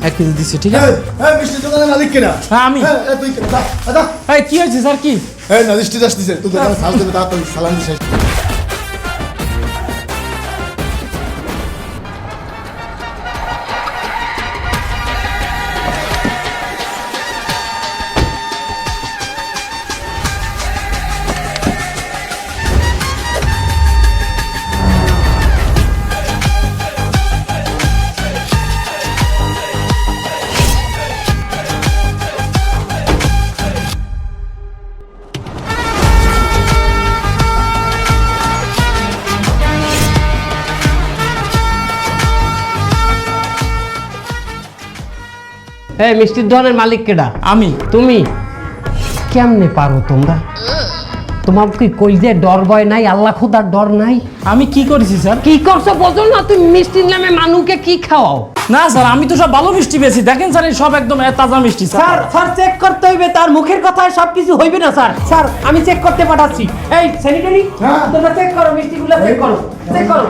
এক কেজি দিচ্ছি ঠিক আছে? হ্যাঁ মিষ্টি দোকানের মালিক কিনা? হ্যাঁ, আমি। হ্যাঁ তুই কি হয়েছে স্যার কি? হ্যাঁ না মিষ্টি দাস দিছে তুই দোকানে সাল দেবে তাড়াতাড়ি সালাম দিছে এই মিষ্টির দোকানের মালিক কেডা? আমি। তুমি? কেমনে পারো তোমরা? তোমার কি কইজে ডর ভয় নাই আল্লাহ খুদার ডর নাই? আমি কি করেছি স্যার? কি করছ বোঝো না তুমি মিষ্টির নামে মানুষকে কি খাওয়াও? না স্যার আমি তো সব ভালো মিষ্টি পেয়েছি। দেখেন স্যার এই সব একদম তাজা মিষ্টি স্যার। স্যার চেক করতে হইবে তার মুখের কথায় সব কিছু হইবে না স্যার। স্যার আমি চেক করতে পাঠাচ্ছি। এই স্যানিটারি হ্যাঁ। তোমরা চেক করো মিষ্টিগুলো চেক করো। চেক করো।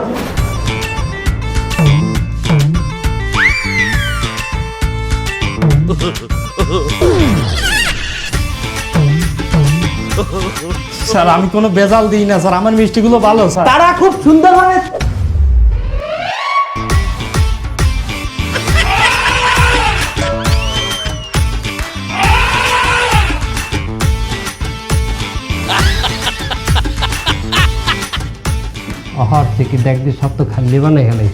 স্যার আমি কোনো বেজাল দিই না স্যার আমার মিষ্টিগুলো ভালো স্যার। তারা খুব সুন্দরভাবে অহর থেকে দেখবি সব তো খালি বানাই গেলে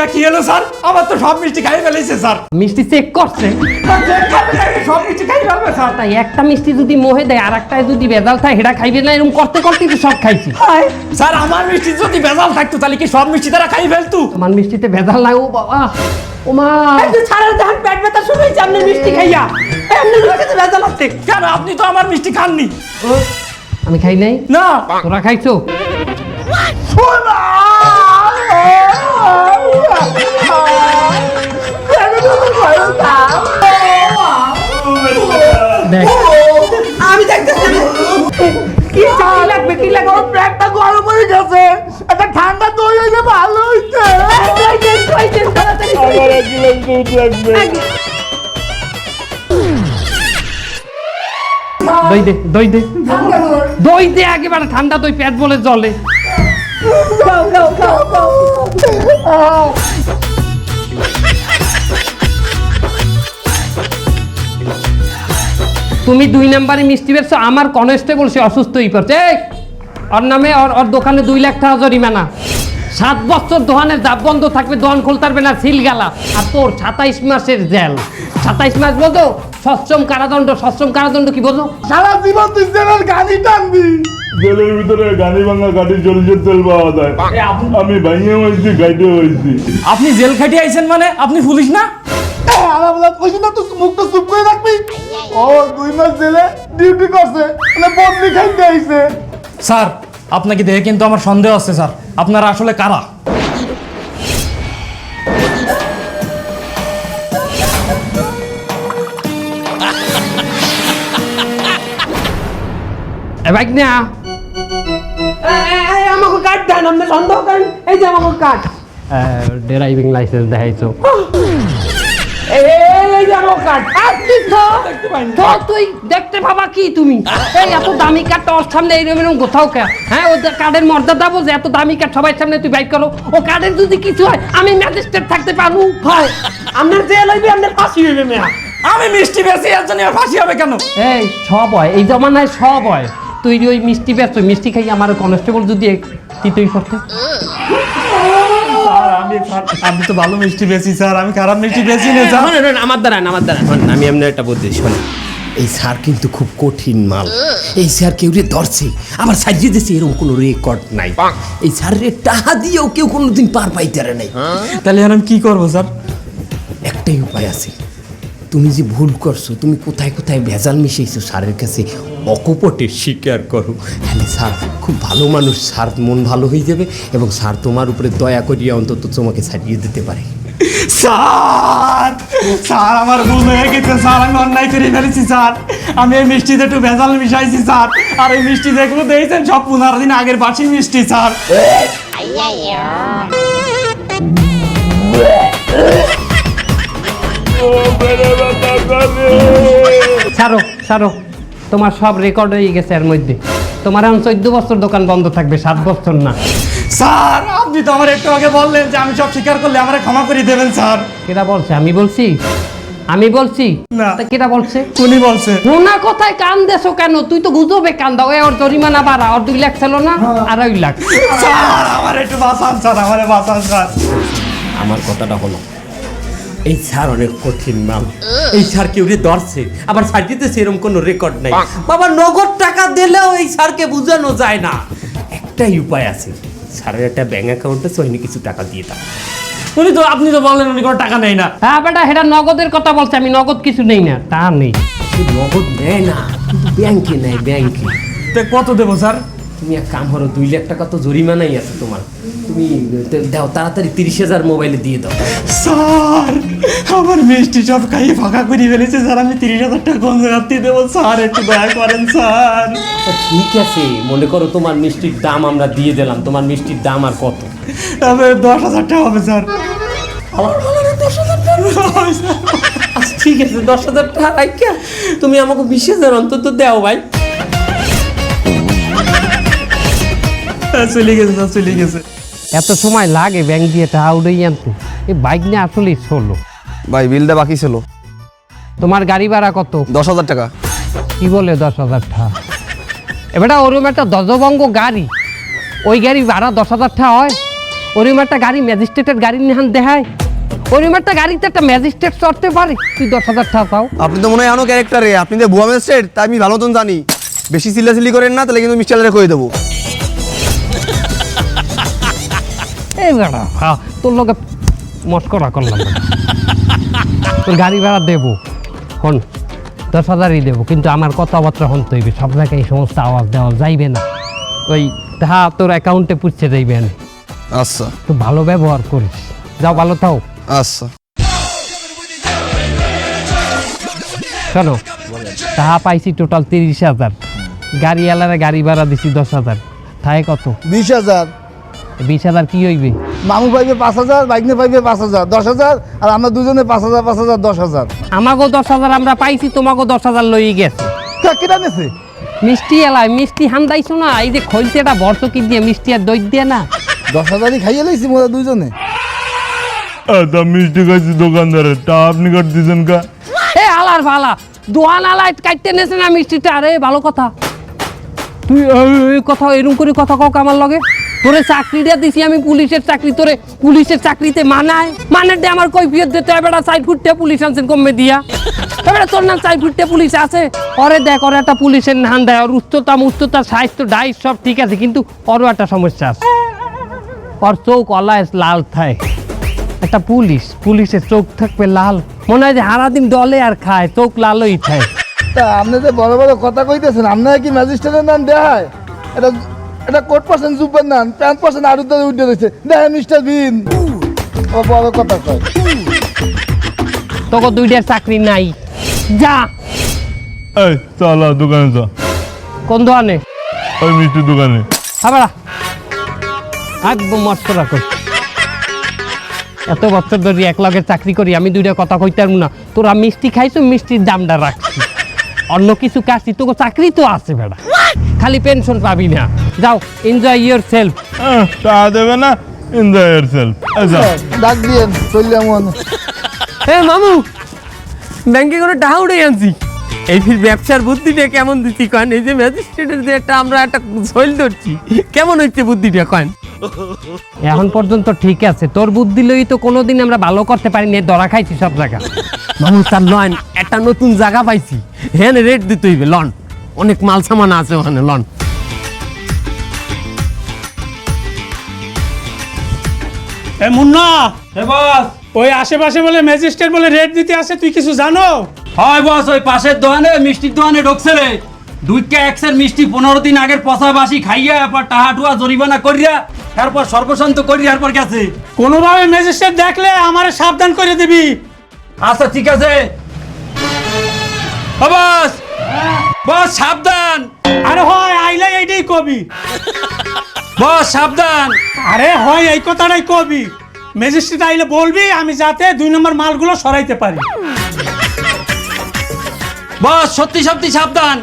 এটা কি হলো স্যার? আমার তো সব মিষ্টি খাই ফেলেছে স্যার। মিষ্টি চেক করছে। সব মিষ্টি খাই ফেলবে স্যার? তাই একটা মিষ্টি যদি মোহে দেয় আর একটায় যদি বেজাল থাকে সেটা খাইবে না এরকম করতে করতে তো সব খাইছি। স্যার আমার মিষ্টি যদি বেজাল থাকতো তাহলে কি সব মিষ্টি তারা খাই ফেলতো? আমার মিষ্টিতে ভেজাল নাই ও বাবা। ও মা। ছাড়ের ধান পেট ব্যথা শুরু হয়েছে আপনি মিষ্টি খাইয়া। এমনি মিষ্টিতে ভেজাল আছে? কেন আপনি তো আমার মিষ্টি খাননি। আমি খাই নাই? না। তোরা খাইছো? আমি দেখতেছি কি চাই লাগবে কি লাগবে? আমার পেটটা গরম হয়ে গেছে। একটা ঠান্ডা দই হইলে ভালো হইছে। আমার এক গ্লাস দুধ লাগবে দই দে দই দে। দই দে একেবারে ঠান্ডা দই পেট বলে জলে। তুমি দুই নাম্বারে মিষ্টি বেরছো আমার কনস্টেবল সে অসুস্থ হয়ে পড়ছে। এই, ওর নামে ওর ওর দোকানে দুই লাখ টাকা জরিমানা। সাত বছর দোকানের দাব বন্ধ থাকবে দোকান খুলতে পারবে না সিল গেলা। আর তোর সাতাইশ মাসের জেল। সাতাইশ মাস বোঝো সশ্রম কারাদণ্ড সশ্রম কারাদণ্ড কি বোঝো সারা জীবন তুই জেলের গানি টানবি। জেলের ভিতরে গাড়ি ভাঙা কাঠি সরিষের তেল পাওয়া যায়। আমি ভাঙিয়ে হয়েছি গাইতে হয়েছি। আপনি জেল খাটিয়ে আইছেন মানে? আপনি পুলিশ না? আমার বলা কইছি না তুই মুখটা চুপ করে রাখবি। ও দুই মাস জেলে ডিউটি করছে মানে বদলি খাইতে আইছে। স্যার আপনাকে দেখে কিন্তু আমার সন্দেহ আছে স্যার। আপনারা আসলে কারা? আমাকে কাট দেন আপনি সন্দেহ করেন। এই যে আমাকে কাট। ড্রাইভিং লাইসেন্স দেখাইছো। তুই দেখতে পাবা কি তুমি? এই এত দামি কার্ড তোর সামনে এইরকম কোথাও হ্যাঁ ও কার্ডের মর্যাদা বোঝে এত দামি কার্ড সবার সামনে তুই বাইক করো। ও কার্ডের যদি কিছু হয় আমি ম্যাজিস্ট্রেট থাকতে পারব। হয় আপনার জেল হইবে আপনার ফাঁসি হইবে মেয়া। আমি মিষ্টি বেশি এর জন্য ফাঁসি হবে কেন? এই সব হয়। এই জমানায় সব হয়। তুই ওই মিষ্টি ব্যস্ত মিষ্টি খাই আমার কনস্টেবল যদি তুই করতে। আমি আমি তো ভালো মিষ্টি বেশি স্যার আমি খারাপ মিষ্টি বেশি না স্যার। আমার দ্বারা আমার দ্বারা। আমি এমনি একটা বুদ্ধি শোনেন। এই স্যার কিন্তু খুব কঠিন মাল। এই স্যার কেউ রে ধরছে। আবার সাজিয়ে দিয়েছে এরকম কোনো রেকর্ড নাই। এই স্যারের টাহা দিয়েও কেউ কোনোদিন পার পাইতে পারে নাই। তাহলে আর আমি কি করব স্যার? একটাই উপায় আছে। তুমি যে ভুল করছ তুমি কোথায় কোথায় ভেজাল মিশিয়েছো স্যারের কাছে? অকপটে স্বীকার করো। হ্যাঁ স্যার খুব ভালো মানুষ। স্যার মন ভালো হয়ে যাবে এবং স্যার তোমার উপরে দয়া করিয়া অন্তত তোমাকে ছাড়িয়ে দিতে পারে। স্যার! স্যার আমার ভুল হয়ে গেছে স্যার আমি অন্যায় করে ফেলেছি স্যার। আমি এই মিষ্টিতে একটু ভেজাল মিশাইছি স্যার। আর এই মিষ্টি যেগুলো দিয়েছেন সব পনেরো দিন আগের বাসি মিষ্টি স্যার। ছাড়ো ছাড়ো। তোমার সব রেকর্ড হয়ে গেছে এর মধ্যে। তোমার এখন চোদ্দ বছর দোকান বন্ধ থাকবে সাত বছর না। স্যার আপনি তো আমার একটু আগে বললেন যে আমি সব স্বীকার করলে আমার ক্ষমা করে দেবেন স্যার। কেটা বলছে? আমি বলছি? আমি বলছি? না। কেটা বলছে? উনি বলছে। শোনা কথায় কান দেছো কেন? তুই তো গুজবে কান দাও ওর জরিমানা বাড়া। ওর দুই লাখ ছিল না? আর আড়াই লাখ। স্যার আমার একটু বাঁচান স্যার আমার বাঁচান স্যার। আমার কথাটা হলো এই স্যার অনেক কঠিন মাল এই স্যার কেউ রে ধরছে। আবার সার্টিতে সেরকম কোনো রেকর্ড নাই। বাবা নগদ টাকা দিলেও এই স্যারকে বোঝানো যায় না। একটাই উপায় আছে। স্যারের একটা ব্যাংক অ্যাকাউন্টে সহিনি কিছু টাকা দিয়ে দাও। উনি তো আপনি তো বললেন উনি কোনো টাকা নেই না। হ্যাঁ বেটা সেটা নগদের কথা বলছে আমি নগদ কিছু নেই না তা নেই। নগদ নেয় না ব্যাংকে নেয় ব্যাংকে তো কত দেবো স্যার? তুমি এক কাম করো দুই লাখ টাকা তো জরিমানাই আছে তোমার। তুমি দাও তাড়াতাড়ি তিরিশ হাজার মোবাইলে দিয়ে দাও। স্যার আমার মিষ্টি সব খাইয়ে ফাঁকা করে ফেলেছে স্যার আমি তিরিশ হাজার টাকা কোন জায়গা দিয়ে দেবো? স্যার একটু দয়া করেন স্যার। ঠিক আছে মনে করো তোমার মিষ্টির দাম আমরা দিয়ে দিলাম তোমার মিষ্টির দাম আর কত? তবে দশ হাজার টাকা হবে স্যার। আচ্ছা ঠিক আছে দশ হাজার টাকা তুমি আমাকে বিশ হাজার অন্তত দাও ভাই। চলে গেছে চলে গেছে। এত সময় লাগে ব্যাংক দিয়ে টাকা উড়েই আনতে। এই বাইক নিয়ে আসলেই ষোলো। ভাই বিলটা বাকি ছিল। তোমার গাড়ি ভাড়া কত? দশ হাজার টাকা। কি বলে দশ হাজার টাকা এবারটা ওরকম একটা দজবঙ্গ গাড়ি। ওই গাড়ি ভাড়া দশ হাজার টাকা হয়। ওরকম একটা গাড়ি ম্যাজিস্ট্রেটের গাড়ি নিহান দেখায় ওরকম একটা গাড়িতে একটা ম্যাজিস্ট্রেট চড়তে পারে। তুই দশ হাজার টাকা পাও। আপনি তো মনে হয় আনো ক্যারেক্টারে আপনি তো ভুয়া ম্যাজিস্ট্রেট তাই আমি ভালো মতন জানি। বেশি সিলাসিলি করেন না তাহলে কিন্তু মিস্টারে কয়ে দেবো? এই বেড়া হ্যাঁ তোর লোকে মস্করা করলাম তোর গাড়ি ভাড়া দেবো। হন দশ হাজারই দেবো কিন্তু আমার কথাবার্তা হন তৈবে সব জায়গায় এই সমস্ত আওয়াজ দেওয়া যাইবে না। ওই হ্যাঁ তোর অ্যাকাউন্টে পুষছে যাইবে না আচ্ছা। একটু ভালো ব্যবহার করিস। যাও ভালো থাও। আচ্ছা। শোনো তাহা পাইছি টোটাল তিরিশ হাজার। গাড়ি এলারে গাড়ি ভাড়া দিছি দশ হাজার। তাই কত? বিশ হাজার? বিশ হাজার কি হইবে? মামু পাইবে পাঁচ হাজার বাইকনে পাইবে পাঁচ হাজার দশ হাজার আর আমরা দুজনে পাঁচ হাজার পাঁচ হাজার দশ হাজার। আমাকেও দশ হাজার আমরা পাইছি তোমাকেও দশ হাজার লই গেছে। তা কেটা নেছে? মিষ্টি এলায় মিষ্টি হান্দাইছো না? এই যে খলতেটা বর্ষকি দিয়ে মিষ্টি আর দই দিয়ে না? দশ হাজারই খাইয়ে লাইছি মোরা দুইজনে। তা মিষ্টি খাইছি দোকানদারের তা আপনি কাট দিয়েছেন কা? এ আলার ভালা দোয়ান আলায় কাটতে নেছে না মিষ্টিটা? আরে ভালো কথা। তুই এই- কথা এরকম করে কথা কাউকে আমার লগে? তোরে চাকরিটা দিছি, আমি পুলিশের চাকরি, তোরে পুলিশের চাকরিতে মানায়। মানে দে আমার কৈফিয়ত দিতে হবে বেটা সাইড ফুটতে পুলিশ আনছেন কমে দিয়া। এবারে তোর নাম সাইড ফুটতে পুলিশ আছে। ওরে দেখ ওর একটা পুলিশের নাম দেয়, ওর উচ্চতা উচ্চতা স্বাস্থ্য ডাইস সব ঠিক আছে, কিন্তু ওরও একটা সমস্যা আছে। ওর চোখ অলায় লাল থাকে একটা পুলিশ, পুলিশের চোখ থাকবে লাল। মনে হয় যে সারাদিন ডলে আর খায়, চোখ লালই থাকে তা আপনি যে বড় বড় কথা কইতেছেন, আপনারা কি ম্যাজিস্ট্রেটের নাম দেয় এটা এটা কোট পার্সেন্ট জুপের নাম প্যান্ট পার্সেন্ট আর উঠে উঠে দিচ্ছে দেখে মিস্টার বিন। ও বড় কথা কয়। তোকে দুইটার চাকরি নাই। যা। এই চালা দোকানে যা। কোন দোকানে? ওই মিষ্টির দোকানে। হাবাড়া একদম মস্করা কর এত বছর ধরে এক লগে চাকরি করি আমি দুইটা কথা কইতে পারব না। তোরা মিষ্টি খাইছো মিষ্টির দামটা রাখছি। অন্য কিছু কাজটি তোকে চাকরি তো আছে বেড়া। খালি পেনশন পাবি না। যাও এনজয় ইয়োর সেলফ তা দেবে না এনজয় ইয়ার সেলফ ডাক দিয়েন চললে এমন এ মামু ব্যাংকে করে টাকা উঠে আনছি। এই ফির ব্যবসার বুদ্ধিটা কেমন দিচ্ছি কন? এই যে ম্যাজিস্ট্রেটের যে একটা আমরা একটা সইল ধরছি কেমন হচ্ছে বুদ্ধিটা কন? এখন পর্যন্ত ঠিক আছে তোর বুদ্ধি লই তো কোনোদিন আমরা ভালো করতে পারিনি ধরা খাইছি সব জায়গা। মামু তার লন একটা নতুন জায়গা পাইছি। হ্যাঁ রেট দিতে হইবে লন। অনেক মাল সামান আছে ওখানে লন। এ মুন্না এ বস। ওই আশেপাশে বলে ম্যাজিস্ট্রেট বলে রেট দিতে আসে তুই কিছু জানো? হয় বস ওই পাশের দোকানে মিষ্টির দোকানে ঢুকছে রে দুইটা একশের মিষ্টি পনেরো দিন আগের পচা বাসি খাইয়া এরপর টাহা টুয়া জরিমানা করিয়া এরপর সর্বশান্ত করিয়া এরপর গেছে। কোনোভাবে ম্যাজিস্ট্রেট দেখলে আমার সাবধান করে দিবি। আচ্ছা ঠিক আছে। বস। বস সাবধান। আরে হয় আইলে এইটাই কবি। বস সাবধান। আরে হয় এই কথাটাই কবি। ম্যাজিস্ট্রেট আইলে বলবি আমি যাতে দুই নম্বর মালগুলো সরাইতে পারি। বস সত্যি সত্যি সাবধান।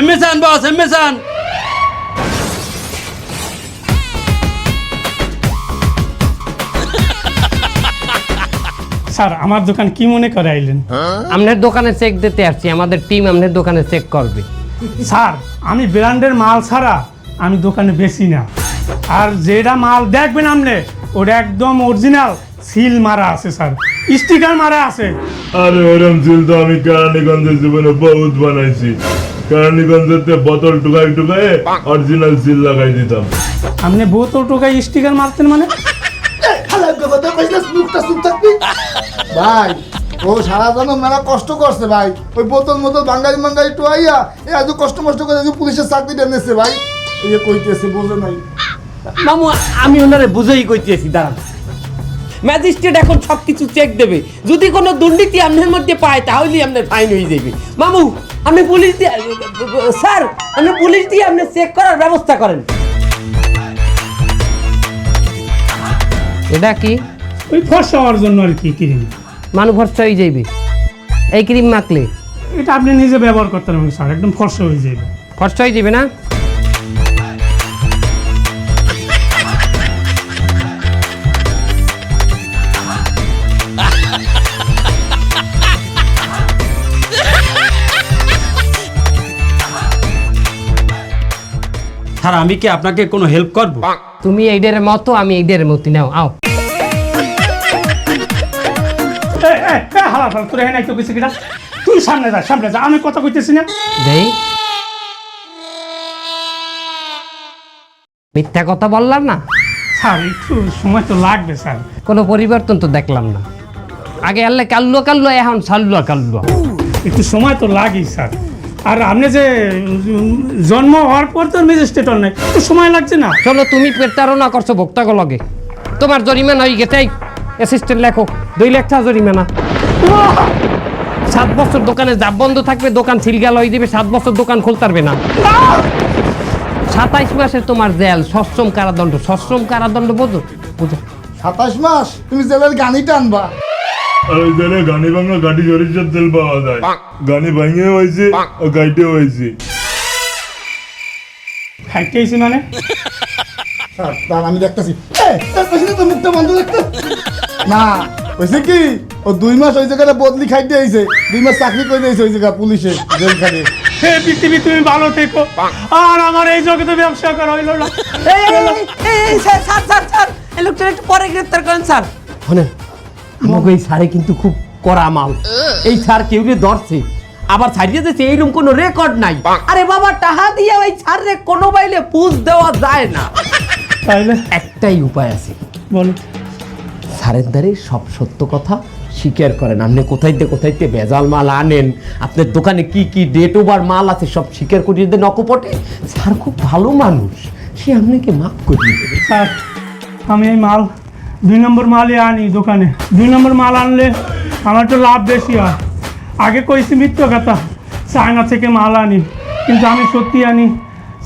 এমএসান বস এমএসান স্যার আমার দোকান কি মনে করে আইলেন? আপনার দোকানে চেক দিতে আসছি আমাদের টিম আপনার দোকানে চেক করবে। স্যার আমি ব্র্যান্ডের মাল ছাড়া আমি দোকানে বেশি না। আর যেটা মাল দেখবেন আপনি ওটা একদম অরিজিনাল সিল মারা আছে স্যার। স্টিকার মারা আছে। আরে ওরম সিল তো আমি কেরানীগঞ্জের জীবনে বহুত বানাইছি। কেরানীগঞ্জের বোতল টুকাই টুকাই অরিজিনাল সিল লাগাই দিতাম। আপনি বোতল টোকায় স্টিকার মারতেন মানে? কথা মুখটা থাকবি। ভাই ও সারা জানো মেলা কষ্ট করছে ভাই। ওই বোতল মোতল বাঙালি বাঙালি টুয়াইয়া এ আজ কষ্ট মষ্ট করে আজ পুলিশের চাকরি টেনেছে ভাই। এই যে কইতেছে বোঝে নাই। মামু আমি ওনারে বুঝেই কইতেছি দাঁড়ান। ম্যাজিস্ট্রেট এখন সব কিছু চেক দেবে। যদি কোনো দুর্নীতি আপনার মধ্যে পায় তাহলেই আপনার ফাইন হয়ে যাবে। মামু আপনি পুলিশ দিয়ে স্যার আপনি পুলিশ দিয়ে আপনি চেক করার ব্যবস্থা করেন। এটা কি? ওই ফর্সা হওয়ার জন্য আর কি ক্রিম মানুষ ভরসা হয়ে যাইবে। এই ক্রিম মাখলে। এটা আপনি নিজে ব্যবহার করতে পারবেন স্যার একদম ফর্সা হয়ে যাবে ফর্সা হয়ে যাবে না? স্যার আমি কি আপনাকে কোনো হেল্প করব? তুমি এইডের মতো আমি এইডের মতো নাও আও। হালা ফালা, তোর এখানে একটু কিছু কিনা তুই সামনে যা সামনে যা আমি কথা কইতেছি না। দেই। মিথ্যা কথা বললাম না? স্যার একটু সময় তো লাগবে স্যার। কোনো পরিবর্তন তো দেখলাম না। আগে আল্লাহ কাল্লো কাল্লো এখন সাল্লো কাল্লো একটু সময় তো লাগেই স্যার। আর আপনি যে জন্ম হওয়ার পর তো ম্যাজিস্ট্রেট নেই একটু সময় লাগছে না। চলো তুমি প্রতারণা করছ ভোক্তাগ লগে। তোমার জরিমানা হয়ে গেছে অ্যাসিস্ট্যান্ট লেখো দুই লাখ টাকা জরিমানা সাত বছর দোকানে জাপ বন্ধ থাকবে দোকান সিলগাল হয়ে দিবে সাত বছর দোকান খুলতে পারবে না সাতাইশ মাসে তোমার জেল সশ্রম কারাদণ্ড সশ্রম কারাদণ্ড বোঝো বুঝো সাতাশ মাস তুমি জেলের গানি টানবা ওই জায়গায় গানি ভাঙা গাড়ি সরিষার তেল পাওয়া যায় গানি ভাঙিয়ে হয়েছে ও গাইটে হয়েছে মানে আমি দেখতেছি মুখটা বন্ধ রাখতে না হয়েছে কি? ও দুই মাস ওই জায়গাটা বদলি খাইতে আইছে দুই মাস চাকরি করে দিয়েছে ওই জায়গা পুলিশে জেলখানে হে পৃথিবী তুমি ভালো থেকো। আর আমার এই জগতে ব্যবসা করা হইল না। স্যার স্যার স্যার স্যার এই লোকটা একটু পরে গ্রেফতার করেন স্যার। শোনেন আমাকে এই স্যারে কিন্তু খুব কড়া মাল। এই স্যার কেউ ধরছে আবার ছাড়িয়ে দিয়েছে এইরকম কোনো রেকর্ড নাই। আরে বাবা টাহা দিয়ে ওই স্যারে কোনো বাইলে পুজ দেওয়া যায় না। তাইলে একটাই উপায় আছে। বলো। দ্বারে সব সত্য কথা স্বীকার করেন। আপনি কোথাইতে কোথাইতে ভেজাল মাল আনেন? আপনার দোকানে কি কি ডেট ওভার মাল আছে সব স্বীকার করিয়ে দেন অকপটে স্যার খুব ভালো মানুষ। সে আপনাকে মাফ করিয়ে দেবে স্যার আমি এই মাল দুই নম্বর মালই আনি দোকানে। দুই নম্বর মাল আনলে আমার তো লাভ বেশি হয়। আগে কইছি মিথ্য কথা চায়না থেকে মাল আনি কিন্তু আমি সত্যি আনি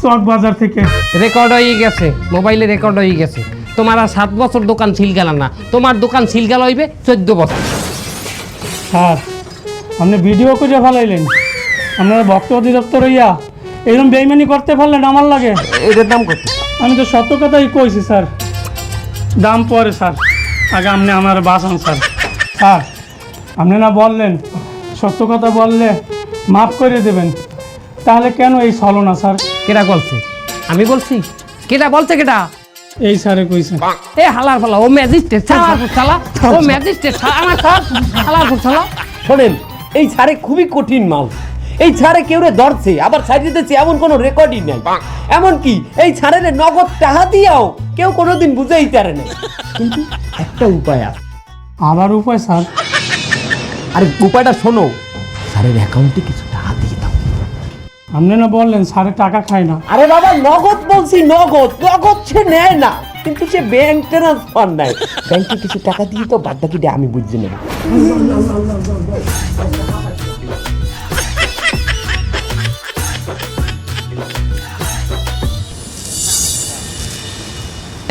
চক বাজার থেকে। রেকর্ড হয়ে গেছে মোবাইলে রেকর্ড হয়ে গেছে। তোমার আর সাত বছর দোকান সিলগাল না। তোমার দোকান সিলগাল হইবে চোদ্দ বছর। স্যার আপনি ভিডিও করে ফেলাইলেন। আপনারা ভক্ত অধিদপ্তর হইয়া এরকম বেইমানি করতে পারলেন আমার লাগে। এটার দাম কত? আমি তো সত্য কথাই কইছি স্যার। দাম পরে স্যার। আগে আপনি আমার বাঁচান স্যার। স্যার আপনি না বললেন সত্য কথা বললে মাফ করে দেবেন। তাহলে কেন এই ছলনা স্যার? কেটা বলছে? আমি বলছি কেটা বলছে কেটা এই স্যারে কইছে। এ হালার ফালা ও ম্যাজিস্ট্রেট চালা ও ম্যাজিস্ট্রেট আমার স্যার হালার চালা শোনেন এই ছাড়ে খুবই কঠিন মাল। এই ছাড়ে কেউ রে ধরছে আবার ছাড়িয়ে দিচ্ছে এমন কোনো রেকর্ডই নাই। এমন কি এই ছাড়ের নগদ টাকা দিয়াও কেউ কোনোদিন বুঝেই পারে না কিন্তু একটা উপায় আছে। আবার উপায় স্যার? আরে উপায়টা শোনো। স্যারের অ্যাকাউন্টে কিছু আপনি না বললেন স্যারে টাকা খায় না। আরে বাবা নগদ বলছি নগদ। নগদ সে নেয় না কিন্তু সে ব্যাংক ট্রান্সফার নেয়। ব্যাংকে কিছু টাকা দিয়ে তো বাদ বাকিটা আমি বুঝে নেব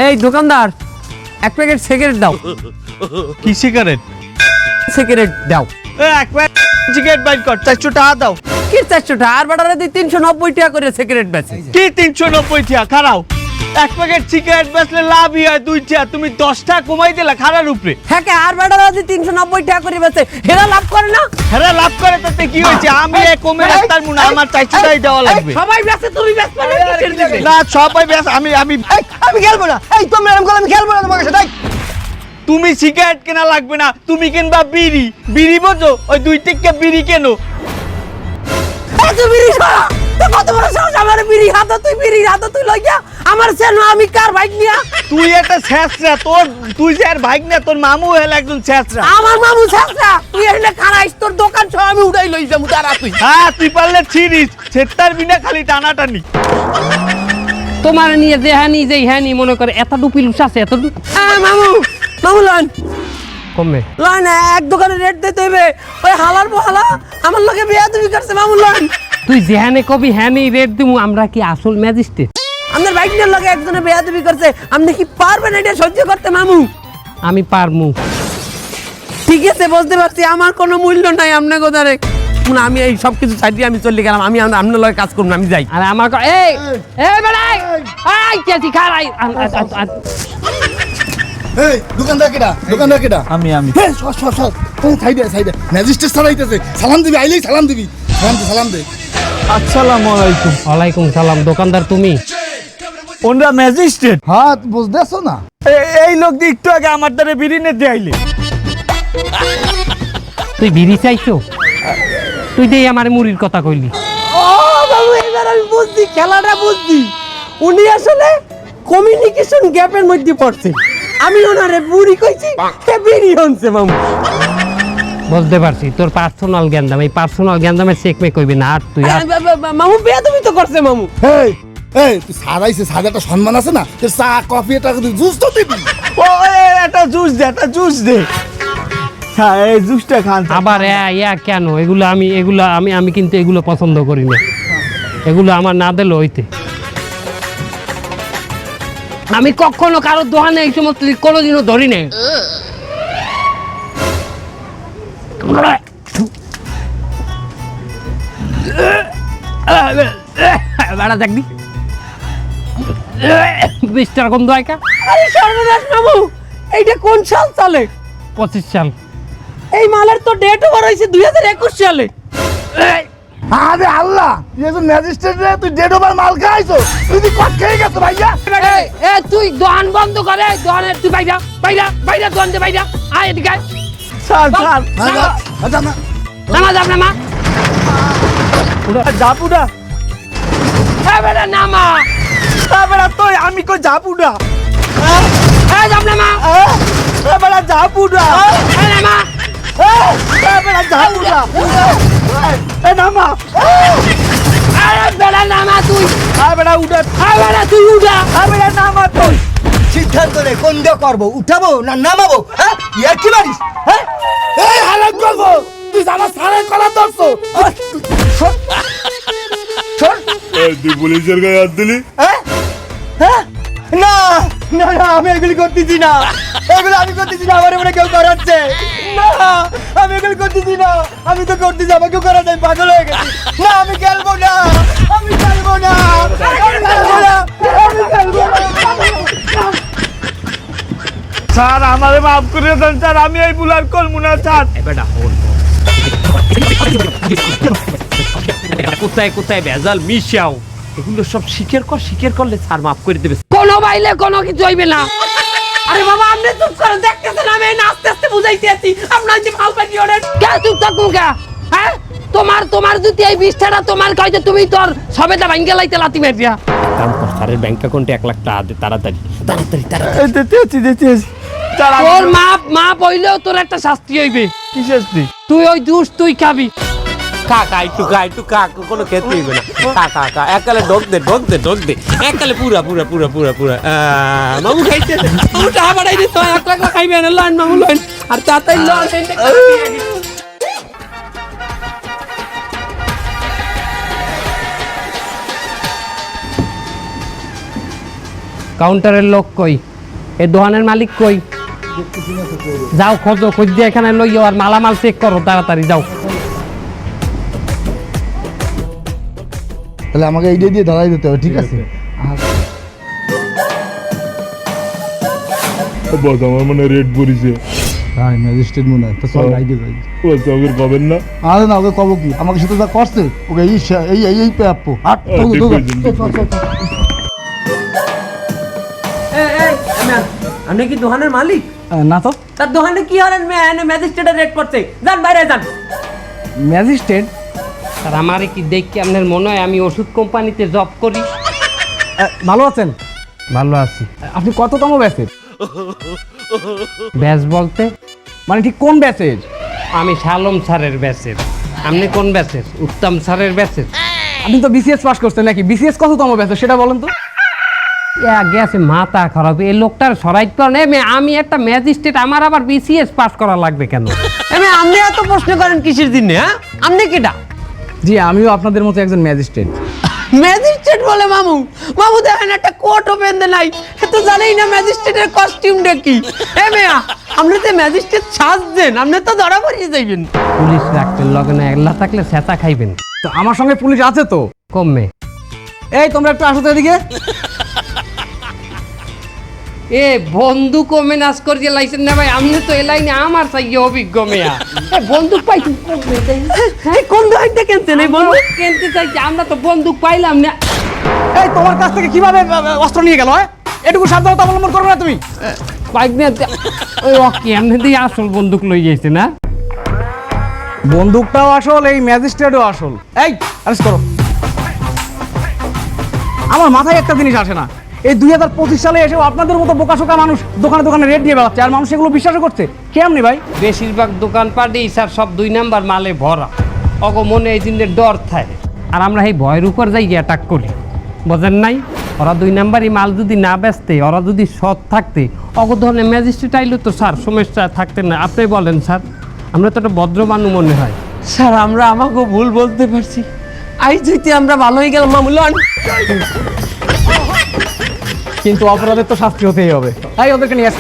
এই দোকানদার এক প্যাকেট সিগারেট দাও। কি সিগারেট সিগারেট দাও। এক প্যাকেট সিগারেট বাইর কর চারশো টাকা দাও। কি চারশো টাকা? আর বাটারে দিয়ে তিনশো নব্বই টাকা করে সিগারেট বেচে। কি তিনশো নব্বই টাকা? খারাও। এক প্যাকেট সিগারেট বেচলে লাভই হয় দুই টাকা। তুমি দশটা কমাই দিলা খারার উপরে। হ্যাঁ কে আর বাটারে দিয়ে তিনশো নব্বই টাকা করে বেচে হেরা লাভ করে না? হ্যাঁ লাভ করে তাতে কি হয়েছে? আমি এ কমে রাখতার মুনা আমার চারশো টাকাই দেওয়া লাগবে। সবাই বেচে তুমি বেচবে না সবাই বেশ আমি আমি আমি খেলব না। এই তোমরা এরকম আমি খেলব না তোমার সাথে তুমি সিগারেট কেনা লাগবে না তুমি কিনবা বিড়ি। বিড়ি বোঝো ওই দুই টিক্কা বিড়ি কেনো? বিড়ি কত বড় সাহস? আমার বিড়ি হাতে তুই বিড়ি হাতে তুই লইয়া আমার সেন আমি কার বাইক নিয়া? তুই একটা ছেঁচড়া তোর তুই যে আর ভাইক না তোর মামু হলে একজন ছেঁচড়া। আমার মামু ছাত্রা তুই এখানে খারাইস তোর দোকান সব আমি উঠাই লই যাব তারা তুই। হ্যাঁ তুই পারলে ছিড়িস ছেত্তার বিনা খালি টানাটানি। তোমার নিয়ে যে হ্যাঁ নি যে হ্যাঁ নি মনে করে এত ডুপি লুস আছে এত হ্যাঁ মামু। মামু লন কমবে লন এক দোকানে রেট দিতে হইবে। ওই হালার বহালা আমার লগে বিয়া তুমি করছে মামু লন তুই যেহানে কবি হ্যাঁ নি রেট দিমু আমরা কি আসল ম্যাজিস্ট্রেট আমাদের বাইক নিয়ে লগে একজনে বিয়া তুমি করছে। আপনি কি পারবেন এটা সহ্য করতে মামু? আমি পারমু। ঠিক আছে বুঝতে পারছি। আমার কোনো মূল্য নাই আপনার শুনুন, আমি এই সব কিছু ছাড়িয়ে আমি চলে গেলাম। আমি আপনার লগে কাজ করুন আমি যাই। আর আমার এই এই বেড়াই! এই কেসি খারাই এই দোকানদার কেডা? দোকানদার কেডা? আমি আমি। সর সর সর। এই সাইডে সাইডে ম্যাজিস্ট্রেট সালাইতেছে সালাম দিবি আইলেই সালাম দিবি। সালাম দে সালাম দে। আসসালামু আলাইকুম। ওয়ালাইকুম সালাম দোকানদার তুমি? ওনরা ম্যাজিস্ট্রেট? হ্যাঁ বুঝতেছো না? এই লোক দিয়ে একটু আগে আমার দ্বারা বিড়ি তুই বিড়ি চাইছো? তুই দেই আমার মুড়ির কথা কইলি। ও বাবু এবার আমি বুঝছি খেলাটা বুঝছি। উনি আসলে কমিউনিকেশন গ্যাপের মধ্যে পড়ছে। আমি ওনারে বুড়ি কইছি সে বিড়ি হনছে মামু। বুঝতে পারছি তোর পার্সোনাল জ্ঞানদাম এই পার্সোনাল জ্ঞানদামের চেক মে কইবি না আর তুই আর মামু বিয়া তুমি তো করছে মামু। এই এই তুই সারাইছে সাদা একটা সম্মান আছে না? তোর চা কফি এটা জুস তো দিবি। ও এ, একটা জুস দে একটা জুস দে। হ্যাঁ এই জুসটা খান। আবার এ ইয়া কেন? এগুলো আমি এগুলো আমি আমি কিন্তু এগুলো পছন্দ করি না এগুলো আমার না দিলে হইতে। আমি কখনো কারোর দোকানে এই সমস্ত কোনোদিনও ধরি নাই বেড়া দেখবি। বিশটার গন্ধ আয়কা আরে সর্বনাশ মামু এইটা কোন সাল চলে পঁচিশ সাল। এই মালের তো ডেট ওভার হয়েছে দুই হাজার একুশ সালে। আরে আল্লাহ তুই একজন ম্যাজিস্ট্রেট রে তুই ডেড ওভার মাল খাইছো? তুই তুই কট খেয়ে গেছো ভাইয়া? এই, এ তুই দোকান বন্ধ করে দোকানের তুই বাইরা বাইরা বাইরা দোকান দে বাইরা। আয় এদিকে। Sir sir. আচ্ছা না নামা যাব নামা জাপুডা এ বেটা নামা বেড়া তুই আমি কই জাপুডা এ যাব নামা বেড়া জাপুডা এ নামা বেড়া জাপুডা এ নামা। আরে বেটা নামা তুই। আ বেড়া উঠে। আ বেটা তুই উঠা। আ বেড়া নামা তুই। সিদ্ধান্ত রে কোন দিয়ে করব? উঠাবো না নামাবো? হ্যাঁ? ইয়ার কি মারিস হ্যাঁ? এই হালাত করব। তুই আমার সারাই কলা ধরছো। এই, তুই পুলিশের গায়ে হাত দিলি? না। না না আমি এগুলি করতেছি না। এগুলো আমি করতেছি না আমার মনে কেউ করাচ্ছে। না আমি এগুলি করতেছি না। আমি তো করতেছি আমাকে করা যায় পাগল হয়ে গেছি। না আমি খেলব না আমি খেলব না আমি খেলব না আমি খেলব না। স্যার আমারে মাফ করে দেন স্যার আমি এই বুলার করব না স্যার। বেটা হল কোথায় কোথায় ভেজাল মিশাও? এগুলো সব স্বীকার কর স্বীকার করলে স্যার মাফ করে দেবে। কোনো বাইলে কোনো কিছু হইবে না। আরে বাবা আপনি চুপ করে দেখতেছেন আমি আস্তে আস্তে বুঝাইতে আছি। আপনার যে মাল পানি ওরেন কে চুপ থাকুন কে? হ্যাঁ? তোমার তোমার যদি এই বিষ্ঠাটা তোমার কইতে তুমি তোর সবেটা ভাঙ্গে লাইতে লাতি মারিয়া কাম কর স্যারের ব্যাংক অ্যাকাউন্টে এক লাখ টাকা দে তাড়াতাড়ি তাড়াতাড়ি তাড়াতাড়ি। দিতে আছি দিতে আছি। তোর মা মা বইলেও তোর একটা শাস্তি হইবে। কি শাস্তি? তুই ওই জুস তুই খাবি। খা, একটু একটু কোনো খেতে হইবে না। খা খা এককালে ঢোক দে ঢোক দে ঢোক দে। এককালে পুরা পুরা পুরা পুরা পুরা। মামু খাইছে। মামু বাড়াই খাইবে না মামু আর তাড়াতাড়ি লন কাউন্টারের লোক কই? এই দোকানের মালিক কই? যাও, খোঁজো, খোঁজ দিয়ে এখানে লইও আর মালামাল চেক করো, তাড়াতাড়ি যাও। তাহলে আমাকে এইটা দিয়ে দাঁড়াই দিতে হবে ঠিক আছে? বস আমার মনে রেড পড়িছে। ম্যাজিস্ট্রেট মনে হয় তো চল গাইডে যাই বস ওকে কবেন না। আরে না ওকে কব কি? আমাকে সাথে যা করছে ওকে এই এই এই আট আপনি কি দোকানের মালিক? না তো। তার দোকানে কি হলেন ম্যাজিস্ট্রেটের রেট যান বাইরে যান। ম্যাজিস্ট্রেট আর আমারে কি দেখি আপনার মনে হয় আমি ওষুধ কোম্পানিতে জব করি? ভালো আছেন? ভালো আছি। আপনি কততম ব্যাচের? ব্যাস বলতে? মানে ঠিক কোন ব্যাচের? আমি শালম স্যারের ব্যাচের। আপনি কোন ব্যাচের? উত্তম স্যারের ব্যাচের? আপনি তো বিসিএস পাস করছেন নাকি? বিসিএস কততম ব্যাচের সেটা বলেন তো। ইয়া গেছে মাথা খারাপ। এই লোকটার সরাইট করেন। আমি একটা ম্যাজিস্ট্রেট আমার আবার বিসিএস পাস করা লাগবে কেন? এমনি আপনি এত প্রশ্ন করেন কিসের দিনে হ্যাঁ? আপনি কেটা জি আমিও আপনাদের মতো একজন ম্যাজিস্ট্রেট ম্যাজিস্ট্রেট বলে মামু। মামু দেখেন একটা কোট ওপেন দে নাই। সে তো জানেই না ম্যাজিস্ট্রেটের কস্টিউমটা কি। এ মেয়া আপনি তো ম্যাজিস্ট্রেট সাজছেন আপনি তো ধরা পড়িয়ে যাইবেন। পুলিশ রাখতে লগে না একলা থাকলে স্যাঁচা খাইবেন। তো আমার সঙ্গে পুলিশ আছে তো? কমবে এই তোমরা একটু আসো তো এদিকে। এ বন্দুক ও মেনাজ করে দিয়ে লাইছেন না ভাই? আপনি তো এ লাইনে আমার চাই অভিজ্ঞ মেয়া। এ বন্দুক পাইছি এই কোন দোকানটা এই বন্ধু বন্দুক কিনতে চাইছি আমরা তো বন্দুক পাইলাম না। এই তোমার কাছ থেকে কীভাবে অস্ত্র নিয়ে গেল? এটুকু সাবধানতা অবলম্বন করবে না তুমি? বাইক নিয়ে ওই অকি এমনি দিয়ে আসল বন্দুক লই গেছে না? বন্দুকটাও আসল এই ম্যাজিস্ট্রেটও আসল। এই অ্যারেস্ট করো। আমার মাথায় একটা জিনিস আসে না। এই দুই হাজার পঁচিশ সালে এসেও আপনাদের মতো বোকাশোকা মানুষ দোকানে দোকানে রেট দিয়ে বেড়াচ্ছে। আর মানুষ এগুলো বিশ্বাসও করছে। কেমনি ভাই? বেশিরভাগ দোকানপাটেই স্যার সব দুই নাম্বার মালে ভরা। অগ মনে এই দিনের ডর থাকে। আর আমরা এই ভয়ের উপর যাই অ্যাটাক করি। বোঝেন নাই? ওরা দুই নাম্বারই মাল যদি না বেচতে ওরা যদি সৎ থাকতে অগ ধরনের ম্যাজিস্ট্রেট আইলে তো স্যার সমস্যা থাকতে না। আপনি বলেন স্যার আমরা তো একটা ভদ্র মানুষ মনে হয়। স্যার আমরা আমাকে ভুল বলতে পারছি। আই যেতে আমরা ভালো হয়ে গেলাম মামু লন কিন্তু অপরাধের তো শাস্তি হতেই হবে। তাই ওদেরকে নিয়ে